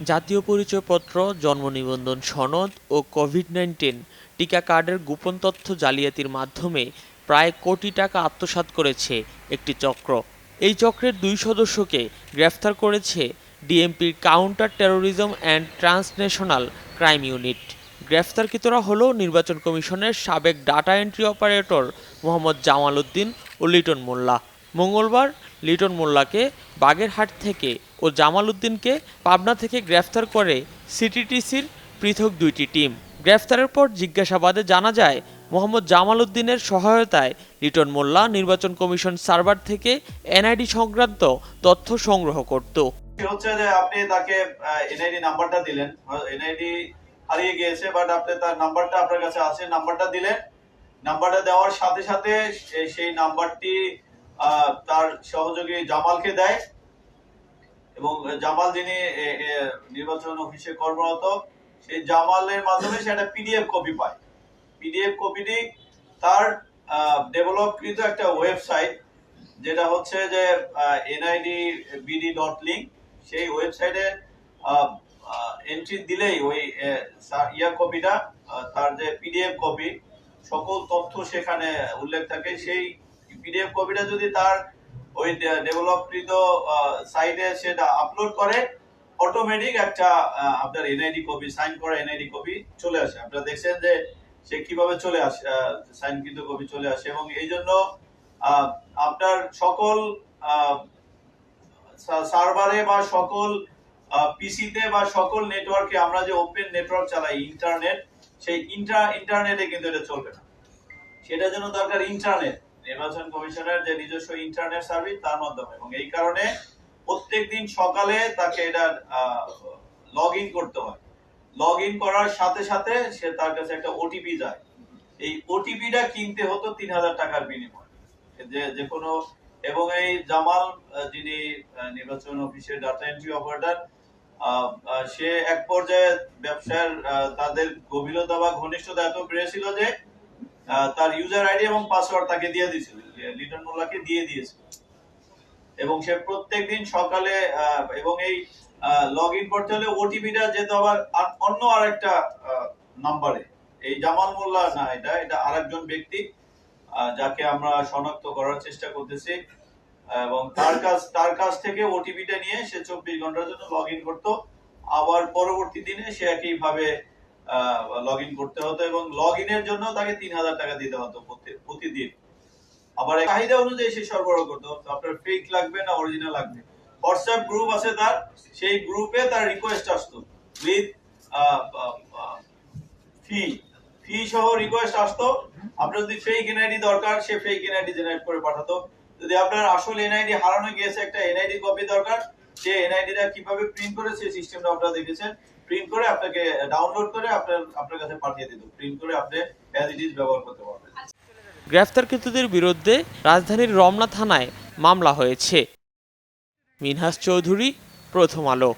জাতীয় পরিচয়পত্র, জন্ম নিবন্ধন সনদ ও কোভিড নাইন্টিন টিকা কার্ডের গোপন তথ্য জালিয়াতির মাধ্যমে প্রায় কোটি টাকা আত্মসাৎ করেছে একটি চক্র। এই চক্রের দুই সদস্যকে গ্রেফতার করেছে ডিএমপির counter terrorism and transnational crime unit. গ্রেফতারকৃতরা হল নির্বাচন কমিশনের সাবেক data entry operator Mohammad Jamal Uddin ও লিটন মোল্লা। মঙ্গলবার লিটন মোল্লাকে বাগেরহাট থেকে ও জামাল উদ্দিনকে পাবনা থেকে গ্রেফতার করে সিটিটিসির পৃথক দুইটি টিম। গ্রেফতারের পর জিজ্ঞাসাবাদে জানা যায়, মোহাম্মদ জামাল উদ্দিনের সহায়তায় লিটন মোল্লা নির্বাচন কমিশন সার্ভার থেকে এনআইডি সংক্রান্ত তথ্য সংগ্রহ করত। হচ্ছে যে আপনি তাকে এনআইডি নাম্বারটা দিলেন। এনআইডি হারিয়ে গিয়েছে, বাট আপনি তার নাম্বারটা আপনার কাছে আছে, নাম্বারটা দিলেন। নাম্বারটা দেওয়ার সাথে সাথে সেই নাম্বারটি তার সহযোগী জামালকে দেয়। এবং জামাল যিনি নির্বাচন অফিসে কর্মরত, সেই জামালের মাধ্যমে সে একটা পিডিএফ কপি পায়। পিডিএফ কপিটি তার ডেভেলপকৃত একটা ওয়েবসাইট যেটা হচ্ছে যে এনআইডি বিডি ডট লিঙ্ক সেই ওয়েবসাইটে এন্ট্রি দিলেই ওই ইয়া কপিটা তার যে পিডিএফ কপি সকল তথ্য সেখানে উল্লেখ থাকে। সেই পিডিএফ কপিটা যদি তার ওই ডেভেলপকৃত সাইটে সেটা আপলোড করে অটোমেটিক একটা আপনার এনআইডি কপি সাইন করা এনআইডি কপি চলে আসে। আপনারা দেখছেন যে সে কীভাবে চলে আসে সাইনকৃত কপি চলে আসে এবং এই জন্য আপনার সকল সার্ভারে বা সকল পিসিতে বা সকল নেটওয়ার্কে আমরা যে ওপেন নেটওয়ার্ক চালাই ইন্টারনেট সেই ইন্টার ইন্টারনেটে কিন্তু এটা চলবে না। সেটার জন্য দরকার ইন্টারনেট নির্বাচন কমিশনের যে নিজস্ব ইন্টারনেট সার্ভিস তার মাধ্যমে। এবং এই কারণে প্রত্যেকদিন সকালে তাকে এটা লগ করতে হয়। লগ করার সাথে সাথে সে তার কাছে একটা ওটিপি যায়। এই ওটিপিটা কিনতে হতো তিন হাজার টাকার বিনিময়ে। যে যে কোনো, এবং এই জামাল যিনি নির্বাচন অফিসের ডাটা এন্ট্রি অপারেটর সে এক পর্যায়ে ব্যবসার তাদের গভীরতা বা ঘনিষ্ঠতা এত বেড়েছিল যে তার ইউজার আইডি এবং পাসওয়ার্ড তাকে দিয়ে দিয়েছিল। লিটন মোল্লাকে দিয়ে দিয়েছিল। এবং সে প্রত্যেকদিন সকালে এবং এই লগ ইন করতে হলে ওটিপিটা যেত আবার অন্য আরেকটা নাম্বারে এই জামাল মোল্লা, না, এটা এটা আরেকজন ব্যক্তি যাকে আমরা শনাক্ত করার চেষ্টা করতেছি। এবং তার কাছ তার কাছ থেকে ওটিপিটা নিয়ে সে চব্বিশ ঘণ্টার জন্য লগ ইন করতো। আবার পরবর্তী দিনে সে একইভাবে লগ ইন করতে হতো এবং লগ ইনের জন্য তাকে তিন হাজার টাকা দিতে হতো প্রতিদিন। আবার চাহিদা অনুযায়ী সে সরবরাহ করতে। আপনার ফেক লাগবে না অরিজিনাল লাগবে? হোয়াটসঅ্যাপ গ্রুপ আছে তার, সেই গ্রুপে তার রিকোয়েস্ট আসতো উইথ ফি ফি সহ রিকোয়েস্ট আসতো। আপনার যদি ফেক এনআইডি দরকার, সে ফেক এনআইডি জেনারেট করে পাঠাতো। যদি আপনার আসল এনআইডি হারানো গিয়েছে, একটা এনআইডি কপি দরকার সে এনআইডিটা কীভাবে প্রিন্ট করেছে সিস্টেমটা আপনারা দেখেছেন। প্রিন্ট করে আপনাকে ডাউনলোড করে আপনার আপনার কাছে পাঠিয়ে দিত প্রিন্ট করে আপনি অ্যাজ ইট ইজ ব্যবহার করতে পারবেন। গ্রেফতারকৃতদের বিরুদ্ধে রাজধানীর রমনা থানায় মামলা হয়েছে। মিনহাস চৌধুরী, প্রথম আলো।